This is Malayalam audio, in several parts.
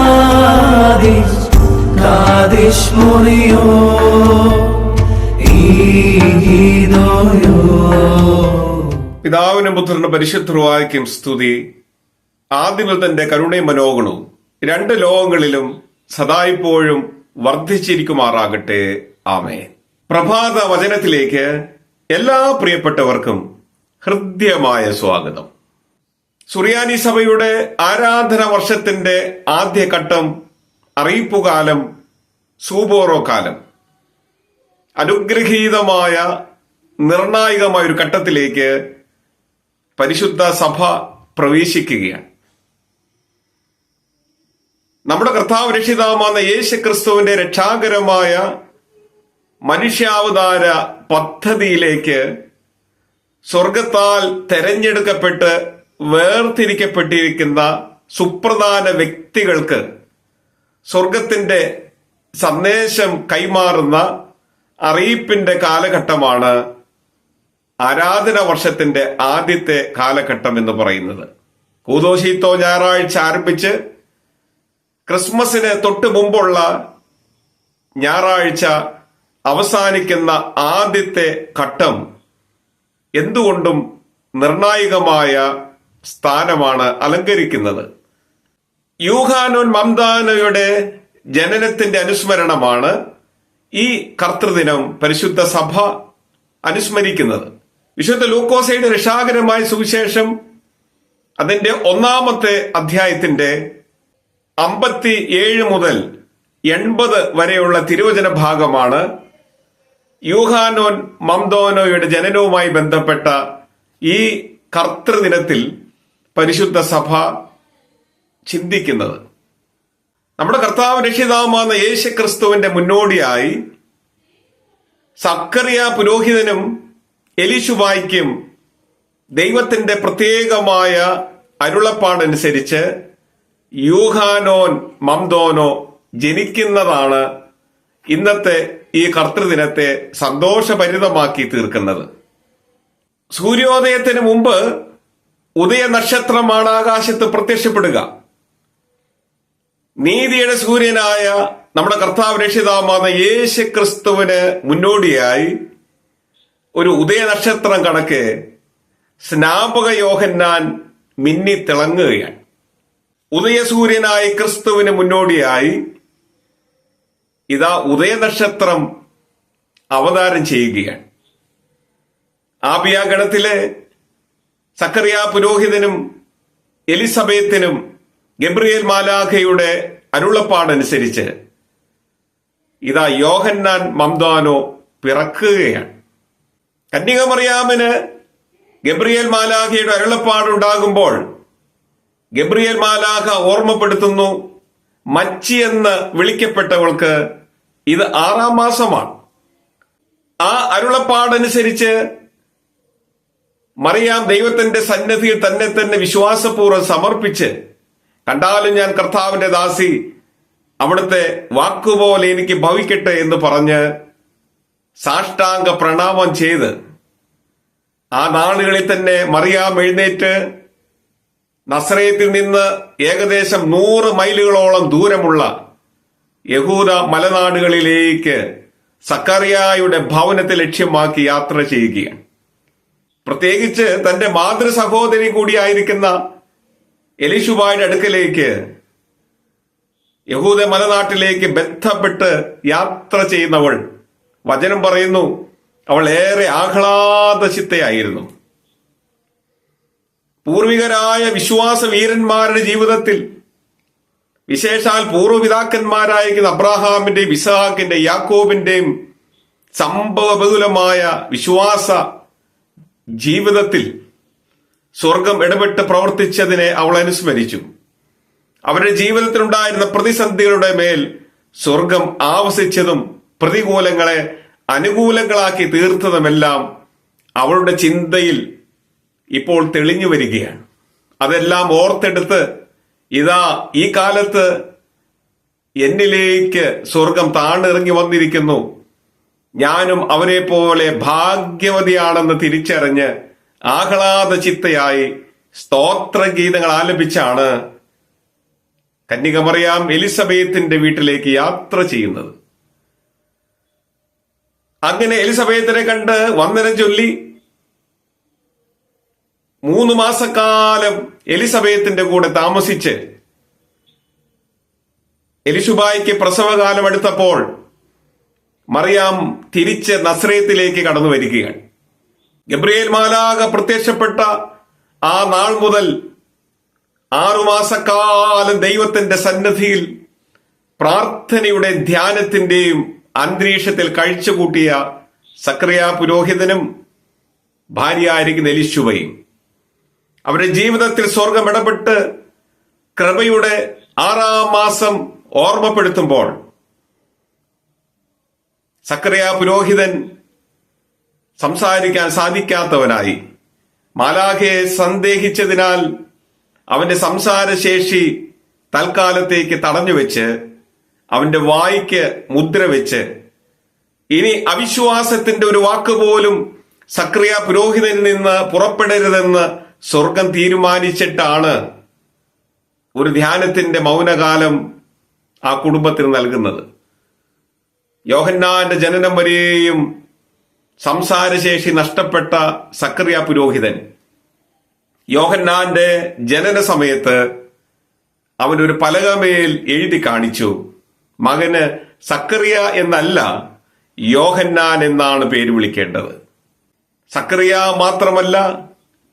കാദിഷ് കാദിഷ് മുറിയോ ഈഗീതോയോ പിതാവിനും പുത്രനും പരിശുദ്ധവായിക്കും സ്തുതി ആദ്യമൽ തന്റെ കരുണയും മനോഗുണവും രണ്ട് ലോകങ്ങളിലും സദായിപ്പോഴും വർദ്ധിച്ചിരിക്കുമാറാകട്ടെ. ആമേ പ്രഭാത വചനത്തിലേക്ക് എല്ലാ പ്രിയപ്പെട്ടവർക്കും ഹൃദ്യമായ സ്വാഗതം. സുറിയാനി സഭയുടെ ആരാധന വർഷത്തിന്റെ ആദ്യഘട്ടം അറിയിപ്പുകാലം സൂബോറോ കാലം. അനുഗ്രഹീതമായ നിർണായകമായ ഒരു ഘട്ടത്തിലേക്ക് പരിശുദ്ധ സഭ പ്രവേശിക്കുകയാണ്. നമ്മുടെ കർത്താവ് രക്ഷിതാമെന്ന യേശു ക്രിസ്തുവിന്റെ രക്ഷാകരമായ മനുഷ്യാവതാര പദ്ധതിയിലേക്ക് സ്വർഗത്താൽ തെരഞ്ഞെടുക്കപ്പെട്ട് വേർതിരിക്കപ്പെട്ടിരിക്കുന്ന സുപ്രധാന വ്യക്തികൾക്ക് സ്വർഗത്തിന്റെ സന്ദേശം കൈമാറുന്ന അറിയിപ്പിന്റെ കാലഘട്ടമാണ് ആരാധന വർഷത്തിന്റെ ആദ്യത്തെ കാലഘട്ടം എന്ന് പറയുന്നത്. കൂതോശീത്തോ ഞായറാഴ്ച ആരംഭിച്ച് ക്രിസ്മസിന് തൊട്ട് മുമ്പുള്ള ഞായറാഴ്ച അവസാനിക്കുന്ന ആദ്യത്തെ ഘട്ടം എന്തുകൊണ്ടും നിർണായകമായ സ്ഥാനമാണ് അലങ്കരിക്കുന്നത്. യൂഹാനോൻ മംദാനയുടെ ജനനത്തിന്റെ അനുസ്മരണമാണ് ഈ കർത്തൃദിനം പരിശുദ്ധ സഭ അനുസ്മരിക്കുന്നത്. വിശുദ്ധ ലൂക്കോസയുടെ രക്ഷാകരമായ സുവിശേഷം അതിന്റെ ഒന്നാമത്തെ അധ്യായത്തിന്റെ അമ്പത്തി ഏഴ് മുതൽ എൺപത് വരെയുള്ള തിരുവചന ഭാഗമാണ് യൂഹാനോൻ മംദോനോയുടെ ജനനവുമായി ബന്ധപ്പെട്ട ഈ കർത്തൃദിനത്തിൽ പരിശുദ്ധ സഭ ചിന്തിക്കുന്നത്. നമ്മുടെ കർത്താവ് രക്ഷിതാവുമാകുന്ന യേശു ക്രിസ്തുവിന്റെ മുന്നോടിയായി സക്കറിയ പുരോഹിതനും എലിശുബായിക്കും ദൈവത്തിന്റെ പ്രത്യേകമായ അരുളപ്പാടനുസരിച്ച് യൂഹാനോൻ മംദോനോ ജനിക്കുന്നതാണ് ഇന്നത്തെ ഈ കർത്തൃദിനത്തെ സന്തോഷഭരിതമാക്കി തീർക്കുന്നത്. സൂര്യോദയത്തിന് മുമ്പ് ഉദയ നക്ഷത്രമാണ് ആകാശത്ത് പ്രത്യക്ഷപ്പെടുക. നീതിയുടെ സൂര്യനായ നമ്മുടെ കർത്താവ് രക്ഷിതാമാത യേശു ക്രിസ്തുവിന് മുന്നോടിയായി ഒരു ഉദയ നക്ഷത്രം കണക്ക് സ്നാപക യോഹന്നാൻ മിന്നി തിളങ്ങുകയാണ് ഉദയസൂര്യനായ ക്രിസ്തുവിന് മുന്നോടിയായി ഇതാ ഉദയനക്ഷത്രം അവതാരം ചെയ്യുകയാണ്. ആബിയ ഗണത്തിലെ സക്കറിയ പുരോഹിതനും എലിസബത്തിനും ഗബ്രിയേൽ മാലാഖയുടെ അരുളപ്പാടനുസരിച്ച് ഇതാ യോഹന്നാൻ മംദാനോ പിറക്കുകയാണ്. കന്യകമറിയാമിന് ഗബ്രിയേൽ മാലാഖയുടെ അരുളപ്പാടുണ്ടാകുമ്പോൾ ഗബ്രിയേൽ മാലാഖ ഓർമ്മപ്പെടുത്തുന്നു മച്ചി എന്ന് വിളിക്കപ്പെട്ടവൾക്ക് ഇത് ആറാം മാസമാണ്. ആ അരുളപ്പാടനുസരിച്ച് മറിയാം ദൈവത്തിന്റെ സന്നദ്ധിയിൽ തന്നെ തന്നെ വിശ്വാസപൂർവം സമർപ്പിച്ച് കണ്ടാലും ഞാൻ കർത്താവിന്റെ ദാസി അവിടുത്തെ വാക്കുപോലെ എനിക്ക് ഭവിക്കട്ടെ എന്ന് പറഞ്ഞ് സാഷ്ടാംഗ പ്രണാമം ചെയ്ത് ആ നാളുകളിൽ തന്നെ മറിയാം എഴുന്നേറ്റ് നസ്രയത്തിൽ നിന്ന് ഏകദേശം നൂറ് മൈലുകളോളം ദൂരമുള്ള യഹൂദ മലനാടുകളിലേക്ക് സക്കറിയായുടെ ഭവനത്തെ ലക്ഷ്യമാക്കി യാത്ര ചെയ്യുകയാണ്. പ്രത്യേകിച്ച് തന്റെ മാതൃ സഹോദരി കൂടിയായിരിക്കുന്ന എലിഷുബായുടെ അടുക്കലേക്ക് യഹൂദ മലനാട്ടിലേക്ക് ബന്ധപ്പെട്ട് യാത്ര ചെയ്യുന്നവൾ വചനം പറയുന്നു അവൾ ഏറെ ആഹ്ലാദചിത്തയായിരുന്നു പൂർവികരായ വിശ്വാസ വീരന്മാരുടെ ജീവിതത്തിൽ വിശേഷാൽ പൂർവപിതാക്കന്മാരായിരിക്കുന്ന അബ്രാഹാമിന്റെയും ഇസഹാക്കിന്റെയും യാക്കോബിന്റെയും സംഭവബഹുലമായ വിശ്വാസ ജീവിതത്തിൽ സ്വർഗം ഇടപെട്ട് പ്രവർത്തിച്ചതിനെ അവൾ അനുസ്മരിച്ചു. അവരുടെ ജീവിതത്തിലുണ്ടായിരുന്ന പ്രതിസന്ധികളുടെ മേൽ സ്വർഗം ആവസിച്ചതും പ്രതികൂലങ്ങളെ അനുകൂലങ്ങളാക്കി തീർത്തതുമെല്ലാം അവളുടെ ചിന്തയിൽ ഇപ്പോൾ തെളിഞ്ഞു വരികയാണ്. അതെല്ലാം ഓർത്തെടുത്ത് ഇതാ ഈ കാലത്ത് എന്നിലേക്ക് സ്വർഗം താണിറങ്ങി വന്നിരിക്കുന്നു. ഞാനും അവരെ പോലെ ഭാഗ്യവതിയാണെന്ന് തിരിച്ചറിഞ്ഞ് ആഹ്ലാദ ചിത്തയായി സ്തോത്രഗീതങ്ങൾ ആലപിച്ചാണ് കന്യകമറിയാം എലിസബേത്തിന്റെ വീട്ടിലേക്ക് യാത്ര ചെയ്യുന്നത്. അങ്ങനെ എലിസബേത്തിനെ കണ്ട് വന്ദനം ചൊല്ലി മൂന്ന് മാസക്കാലം എലിസബേത്തിന്റെ കൂടെ താമസിച്ച് എലിശുബായിക്ക് പ്രസവകാലം എടുത്തപ്പോൾ മറിയാം തിരിച്ച് നസ്രയത്തിലേക്ക് കടന്നു വരികയാണ്. ഗബ്രിയേൽ മാലാക പ്രത്യക്ഷപ്പെട്ട ആ നാൾ മുതൽ ആറുമാസക്കാലം ദൈവത്തിന്റെ സന്നദ്ധിയിൽ പ്രാർത്ഥനയുടെ ധ്യാനത്തിന്റെയും അന്തരീക്ഷത്തിൽ കഴിച്ചുകൂട്ടിയ സക്രിയ പുരോഹിതനും ഭാര്യ ഭാര്യയായിരിക്കുന്ന എലിശുവയും അവരുടെ ജീവിതത്തിൽ സ്വർഗം ഇടപെട്ട് കൃപയുടെ ആറാം മാസം ഓർമ്മപ്പെടുത്തുമ്പോൾ സക്രിയ പുരോഹിതൻ സംസാരിക്കാൻ സാധിക്കാത്തവനായി. മാലാഖയെ സന്ദേഹിച്ചതിനാൽ അവന്റെ സംസാരശേഷി തൽക്കാലത്തേക്ക് തടഞ്ഞു വെച്ച് അവന്റെ വായിക്ക് മുദ്ര വെച്ച് ഇനി അവിശ്വാസത്തിന്റെ ഒരു വാക്ക് പോലും സക്രിയ പുരോഹിതനിൽ നിന്ന് പുറപ്പെടരുതെന്ന് സ്വർഗം തീരുമാനിച്ചിട്ടാണ് ഒരു ധ്യാനത്തിന്റെ മൗനകാലം ആ കുടുംബത്തിന് നൽകുന്നത്. യോഹന്നാന്റെ ജനനം വരെയും സംസാരശേഷി നഷ്ടപ്പെട്ട സക്രിയ പുരോഹിതൻ യോഹന്നാന്റെ ജനന സമയത്ത് അവനൊരു പലകമേൽ എഴുതി കാണിച്ചു. മകന് സക്രിയ എന്നല്ല യോഹന്നാൻ എന്നാണ് പേര് വിളിക്കേണ്ടത്. സക്രിയ മാത്രമല്ല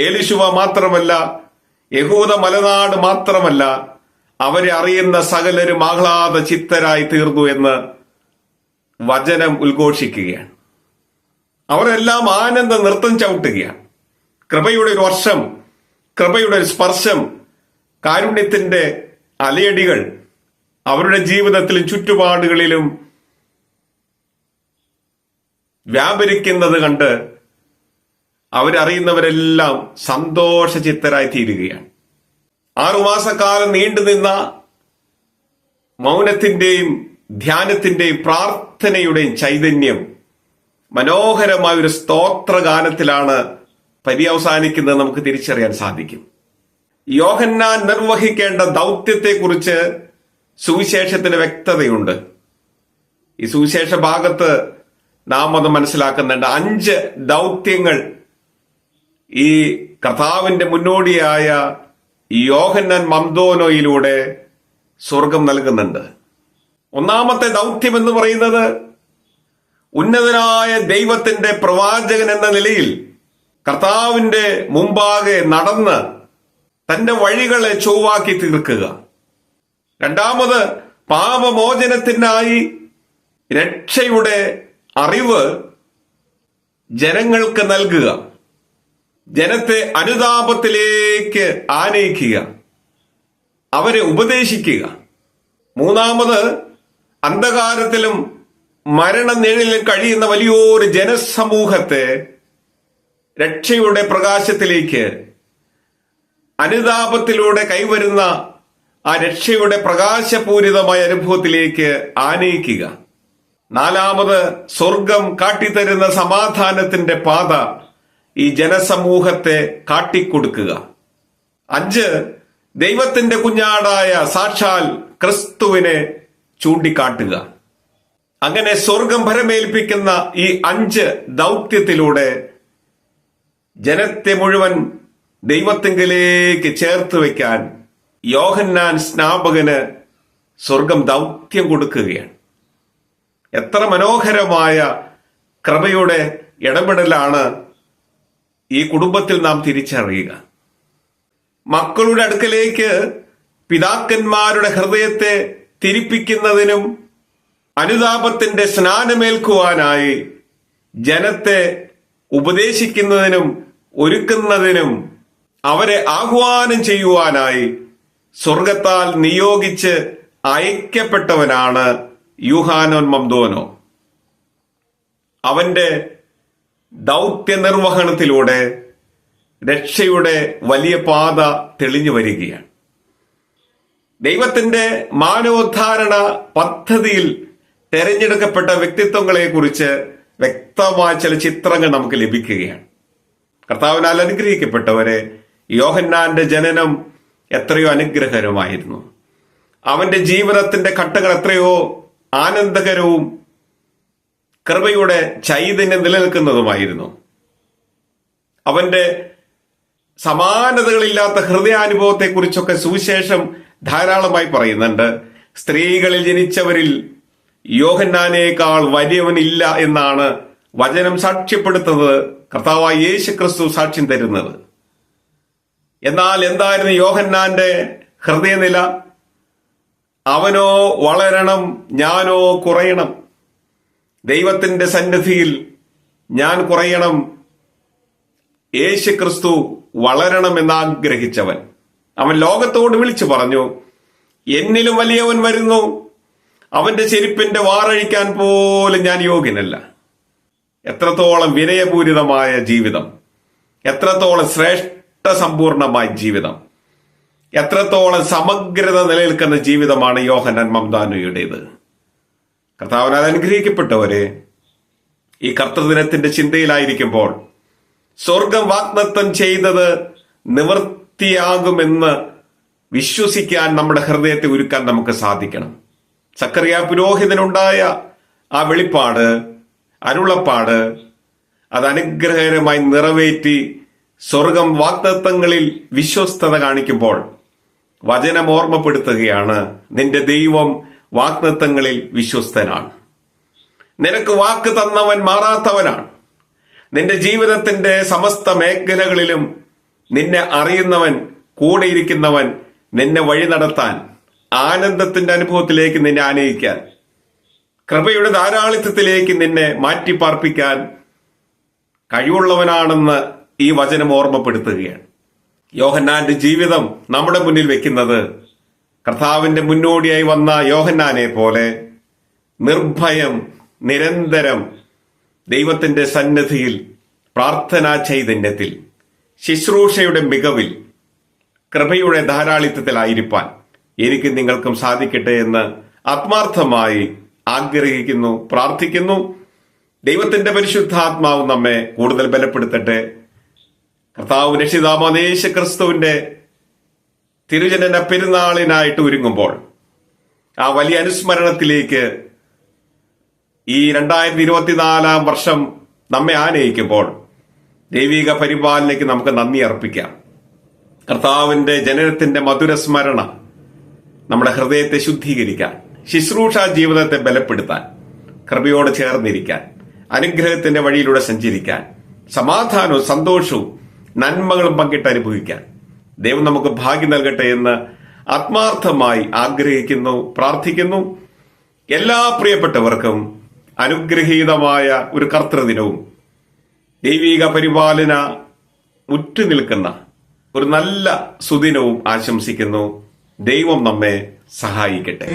എലിശുവ മാത്രമല്ല യഹൂദ മലനാട് മാത്രമല്ല അവരെ അറിയുന്ന സകലരും ആഹ്ലാദ ചിത്തരായി തീർന്നു എന്ന് വചനം ഉദ്ഘോഷിക്കുകയാണ്. അവരെല്ലാം ആനന്ദ നൃത്തം ചവിട്ടുകയാണ്. കൃപയുടെ ഒരു വർഷം കൃപയുടെ ഒരു സ്പർശം കാരുണ്യത്തിന്റെ അലയടികൾ അവരുടെ ജീവിതത്തിലും ചുറ്റുപാടുകളിലും വ്യാപരിക്കുന്നത് കണ്ട് അവരറിയുന്നവരെല്ലാം സന്തോഷചിത്തരായി തീരുകയാണ് ആറുമാസക്കാലം നീണ്ടുനിന്ന മൗനത്തിന്റെയും ധ്യാനത്തിന്റെയും പ്രാർത്ഥനയുടെയും ചൈതന്യം മനോഹരമായ ഒരു സ്തോത്രഗാനത്തിലാണ് പര്യവസാനിക്കുന്നത് നമുക്ക് തിരിച്ചറിയാൻ സാധിക്കും. യോഹന്നാൻ നിർവഹിക്കേണ്ട ദൗത്യത്തെക്കുറിച്ച് സുവിശേഷത്തിന് വ്യക്തതയുണ്ട്. ഈ സുവിശേഷ ഭാഗത്ത് നാം അത് മനസ്സിലാക്കുന്നുണ്ട്. അഞ്ച് ദൗത്യങ്ങൾ ഈ കർത്താവിന്റെ മുന്നോടിയായ യോഹന്നൻ മംദോനോയിലൂടെ സ്വർഗം നൽകുന്നുണ്ട്. ഒന്നാമത്തെ ദൗത്യം എന്ന് പറയുന്നത് ഉന്നതനായ ദൈവത്തിന്റെ പ്രവാചകൻ എന്ന നിലയിൽ കർത്താവിന്റെ മുമ്പാകെ നടന്ന് തന്റെ വഴികളെ ചൊവ്വാക്കി തീർക്കുക. രണ്ടാമത് പാപമോചനത്തിനായി രക്ഷയുടെ അറിവ് ജനങ്ങൾക്ക് നൽകുക. ജനത്തെ അനുതാപത്തിലേക്ക് ആനയിക്കുക അവരെ ഉപദേശിക്കുക. മൂന്നാമത് അന്ധകാരത്തിലും മരണനിഴലിലും കഴിയുന്ന വലിയൊരു ജനസമൂഹത്തെ രക്ഷയുടെ പ്രകാശത്തിലേക്ക് അനുതാപത്തിലൂടെ കൈവരുന്ന ആ രക്ഷയുടെ പ്രകാശപൂരിതമായ അനുഭവത്തിലേക്ക് ആനയിക്കുക. നാലാമത് സ്വർഗം കാട്ടിത്തരുന്ന സമാധാനത്തിന്റെ പാത ഈ ജനസമൂഹത്തെ കാട്ടിക്കൊടുക്കുക. അഞ്ച് ദൈവത്തിന്റെ കുഞ്ഞാടായ സാക്ഷാൽ ക്രിസ്തുവിനെ ചൂണ്ടിക്കാട്ടുക. അങ്ങനെ സ്വർഗം ഭരമേൽപ്പിക്കുന്ന ഈ അഞ്ച് ദൗത്യത്തിലൂടെ ജനത്തെ മുഴുവൻ ദൈവത്തെങ്കിലേക്ക് ചേർത്ത് വയ്ക്കാൻ യോഹന്നാൻ സ്നാപകന് സ്വർഗം ദൗത്യം കൊടുക്കുകയാണ്. എത്ര മനോഹരമായ കൃപയുടെ ഇടപെടലാണ് ഈ കുടുംബത്തിൽ നാം തിരിച്ചറിയുക. മക്കളുടെ അടുക്കലേക്ക് പിതാക്കന്മാരുടെ ഹൃദയത്തെ തിരിപ്പിക്കുന്നതിനും അനുതാപത്തിന്റെ സ്നാനമേൽക്കുവാനായി ജനത്തെ ഉപദേശിക്കുന്നതിനും ഒരുക്കുന്നതിനും അവരെ ആഹ്വാനം ചെയ്യുവാനായി സ്വർഗത്താൽ നിയോഗിച്ച് അയക്കപ്പെട്ടവനാണ് യുഹാനോൻ മംദോനോ. അവന്റെ ദൗത്യ നിർവഹണത്തിലൂടെ രക്ഷയുടെ വലിയ പാത തെളിഞ്ഞു വരികയാണ്. ദൈവത്തിന്റെ മാനവോദ്ധാരണ പദ്ധതിയിൽ തെരഞ്ഞെടുക്കപ്പെട്ട വ്യക്തിത്വങ്ങളെ കുറിച്ച് വ്യക്തമായ ചില ചിത്രങ്ങൾ നമുക്ക് ലഭിക്കുകയാണ്. കർത്താവിനാൽ അനുഗ്രഹിക്കപ്പെട്ടവരെ യോഹന്നാന്റെ ജനനം എത്രയോ അനുഗ്രഹകരമായിരുന്നു. അവന്റെ ജീവിതത്തിന്റെ ഘട്ടങ്ങൾ എത്രയോ ആനന്ദകരവും കൃപയുടെ ചൈതന്യം നിലനിൽക്കുന്നതുമായിരുന്നു. അവന്റെ സമാനതകളില്ലാത്ത ഹൃദയാനുഭവത്തെക്കുറിച്ചൊക്കെ സുവിശേഷം ധാരാളമായി പറയുന്നുണ്ട്. സ്ത്രീകളിൽ ജനിച്ചവരിൽ യോഹന്നാനേക്കാൾ വലിയവനില്ല എന്നാണ് വചനം സാക്ഷ്യപ്പെടുത്തുന്നത് കർത്താവായ യേശു ക്രിസ്തു സാക്ഷ്യം തരുന്നത്. എന്നാൽ എന്തായിരുന്നു യോഹന്നാന്റെ ഹൃദയനില? അവനോ വളരണം ഞാനോ കുറയണം. ദൈവത്തിന്റെ സന്നിധിയിൽ ഞാൻ കുറയണം. യേശു ക്രിസ്തു വളരണമെന്ന് ആഗ്രഹിച്ചവൻ അവൻ ലോകത്തോട് വിളിച്ചു പറഞ്ഞു എന്നിലും വലിയവൻ വരുന്നു. അവന്റെ ചെരുപ്പിന്റെ വാറഴിക്കാൻ പോലും ഞാൻ യോഗ്യനല്ല. എത്രത്തോളം വിനയപൂരിതമായ ജീവിതം. എത്രത്തോളം ശ്രേഷ്ഠ സമ്പൂർണമായ ജീവിതം. എത്രത്തോളം സമഗ്രത നിലനിൽക്കുന്ന ജീവിതമാണ് യോഹനൻ മംദാനുയുടേത്. കർത്താവിനാൽ അനുഗ്രഹിക്കപ്പെട്ടവരെ ഈ കർത്തദിനത്തിന്റെ ചിന്തയിലായിരിക്കുമ്പോൾ സ്വർഗം വാഗ്ദത്തം ചെയ്തത് നിവൃത്തിയാകുമെന്ന് വിശ്വസിക്കാൻ നമ്മുടെ ഹൃദയത്തെ ഒരുക്കാൻ നമുക്ക് സാധിക്കണം. സക്കറിയ പുരോഹിതനുണ്ടായ ആ വെളിപ്പാട് അരുളപ്പാട് അത് അനുഗ്രഹകരമായി നിറവേറ്റി സ്വർഗം വാഗ്ദത്തങ്ങളിൽ വിശ്വസ്തത കാണിക്കുമ്പോൾ വചനം ഓർമ്മപ്പെടുത്തുകയാണ് നിന്റെ ദൈവം വാഗ്ദത്തങ്ങളിൽ വിശ്വസ്തനാണ്. നിനക്ക് വാക്ക് തന്നവൻ മാറാത്തവനാണ്. നിന്റെ ജീവിതത്തിന്റെ സമസ്ത മേഖലകളിലും നിന്നെ അറിയുന്നവൻ കൂടെയിരിക്കുന്നവൻ നിന്നെ വഴി നടത്താൻ ആനന്ദത്തിന്റെ അനുഭവത്തിലേക്ക് നിന്നെ ആനയിക്കാൻ കൃപയുടെ ധാരാളിത്വത്തിലേക്ക് നിന്നെ മാറ്റിപ്പാർപ്പിക്കാൻ കഴിവുള്ളവനാണെന്ന് ഈ വചനം ഓർമ്മപ്പെടുത്തുകയാണ്. യോഹന്നാന്റെ ജീവിതം നമ്മുടെ മുന്നിൽ വെക്കുന്നത് കർത്താവിന്റെ മുന്നോടിയായി വന്ന യോഹന്നാനെ പോലെ നിർഭയം നിരന്തരം ദൈവത്തിന്റെ സന്നദ്ധിയിൽ പ്രാർത്ഥനാ ചൈതന്യത്തിൽ ശുശ്രൂഷയുടെ മികവിൽ കൃപയുടെ ധാരാളിത്വത്തിലായിരിക്കാൻ എനിക്ക് നിങ്ങൾക്കും സാധിക്കട്ടെ എന്ന് ആത്മാർത്ഥമായി ആഗ്രഹിക്കുന്നു പ്രാർത്ഥിക്കുന്നു. ദൈവത്തിന്റെ പരിശുദ്ധാത്മാവ് നമ്മെ കൂടുതൽ ബലപ്പെടുത്തട്ടെ. കർത്താവ് രക്ഷിതാമദേശ ക്രിസ്തുവിന്റെ തിരുജനന പെരുന്നാളിനായിട്ട് ഒരുങ്ങുമ്പോൾ ആ വലിയ അനുസ്മരണത്തിലേക്ക് ഈ രണ്ടായിരത്തി ഇരുപത്തിനാലാം വർഷം നമ്മെ ആനയിക്കുമ്പോൾ ദൈവിക പരിപാലനയ്ക്ക് നമുക്ക് നന്ദി അർപ്പിക്കാം. കർത്താവിന്റെ ജനനത്തിന്റെ മധുരസ്മരണ നമ്മുടെ ഹൃദയത്തെ ശുദ്ധീകരിക്കാൻ ശുശ്രൂഷ ജീവിതത്തെ ബലപ്പെടുത്താൻ കൃപയോട് ചേർന്നിരിക്കാൻ അനുഗ്രഹത്തിന്റെ വഴിയിലൂടെ സഞ്ചരിക്കാൻ സമാധാനവും സന്തോഷവും നന്മകളും പങ്കിട്ട് അനുഭവിക്കാൻ. ദൈവം നമുക്ക് ഭാഗ്യം നൽകട്ടെ എന്ന് ആത്മാർത്ഥമായി ആഗ്രഹിക്കുന്നു പ്രാർത്ഥിക്കുന്നു. എല്ലാ പ്രിയപ്പെട്ടവർക്കും അനുഗ്രഹീതമായ ഒരു കർത്തൃദിനവും ദൈവിക പരിപാലന ഉറ്റുനിൽക്കുന്ന ഒരു നല്ല സുദിനവും ആശംസിക്കുന്നു. ദൈവം നമ്മെ സഹായിക്കട്ടെ.